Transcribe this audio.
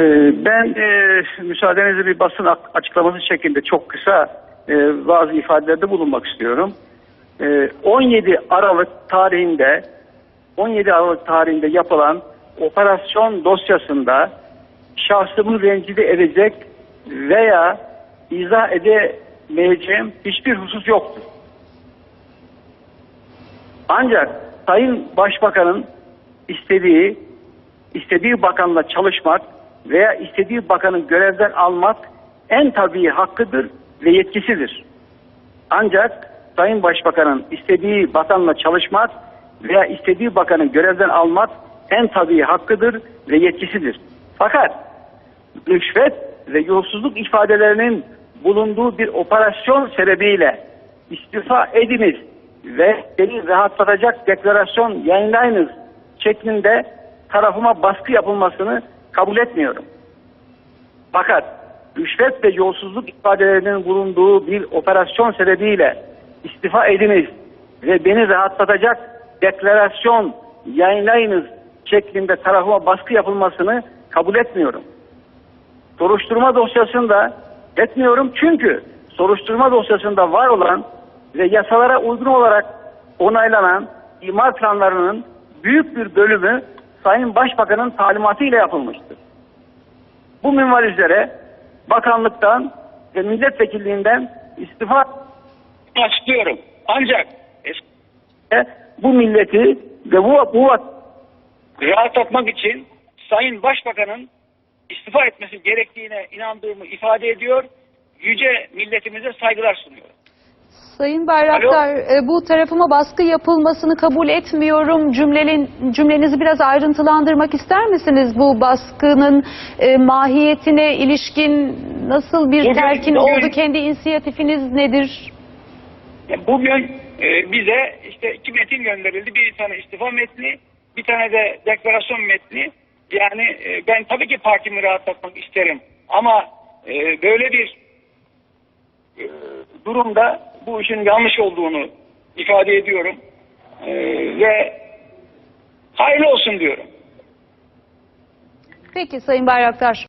Ee, Ben e, müsaadenizle bir basın açıklaması şeklinde çok kısa e, bazı ifadelerde bulunmak istiyorum. E, 17 Aralık tarihinde 17 Aralık tarihinde yapılan operasyon dosyasında şahsımı rencide edecek veya izah edemeyeceğim hiçbir husus yoktur. Ancak Sayın Başbakan'ın istediği istediği bakanla çalışmak veya istediği bakanı görevden almak en tabii hakkıdır ve yetkisidir. Ancak Sayın Başbakan'ın istediği bakanla çalışmak veya istediği bakanı görevden almak en tabii hakkıdır ve yetkisidir. Fakat rüşvet ve yolsuzluk ifadelerinin bulunduğu bir operasyon sebebiyle istifa ediniz ve beni rahatlatacak deklarasyon yayınlayınız şeklinde tarafıma baskı yapılmasını kabul etmiyorum. Fakat rüşvet ve yolsuzluk ifadelerinin bulunduğu bir operasyon sebebiyle istifa ediniz ve beni rahatlatacak deklarasyon yayınlayınız şeklinde tarafıma baskı yapılmasını kabul etmiyorum. Soruşturma dosyasında etmiyorum çünkü soruşturma dosyasında var olan ve yasalara uygun olarak onaylanan imar planlarının büyük bir bölümü Sayın Başbakan'ın talimatıyla yapılmıştır. Bu minval üzere bakanlıktan ve milletvekilliğinden istifa açıklıyorum. Ancak bu milleti ve bu, bu rahatlatmak için Sayın Başbakan'ın istifa etmesi gerektiğine inandığımı ifade ediyor. Yüce milletimize saygılar sunuyorum. Sayın Bayraktar, e, bu tarafıma baskı yapılmasını kabul etmiyorum. Cümlenin, cümlenizi biraz ayrıntılandırmak ister misiniz? Bu baskının e, mahiyetine ilişkin nasıl bir Bugün- telkin bugün- oldu? Kendi inisiyatifiniz nedir? E, Bugün e, bize işte iki metin gönderildi. Bir tane istifa metni, bir tane de deklarasyon metni. Yani e, ben tabii ki partimi rahatlatmak isterim. Ama e, böyle bir e, durumda bu işin yanlış olduğunu ifade ediyorum. E, ve hayırlı olsun diyorum. Peki Sayın Bayraktar.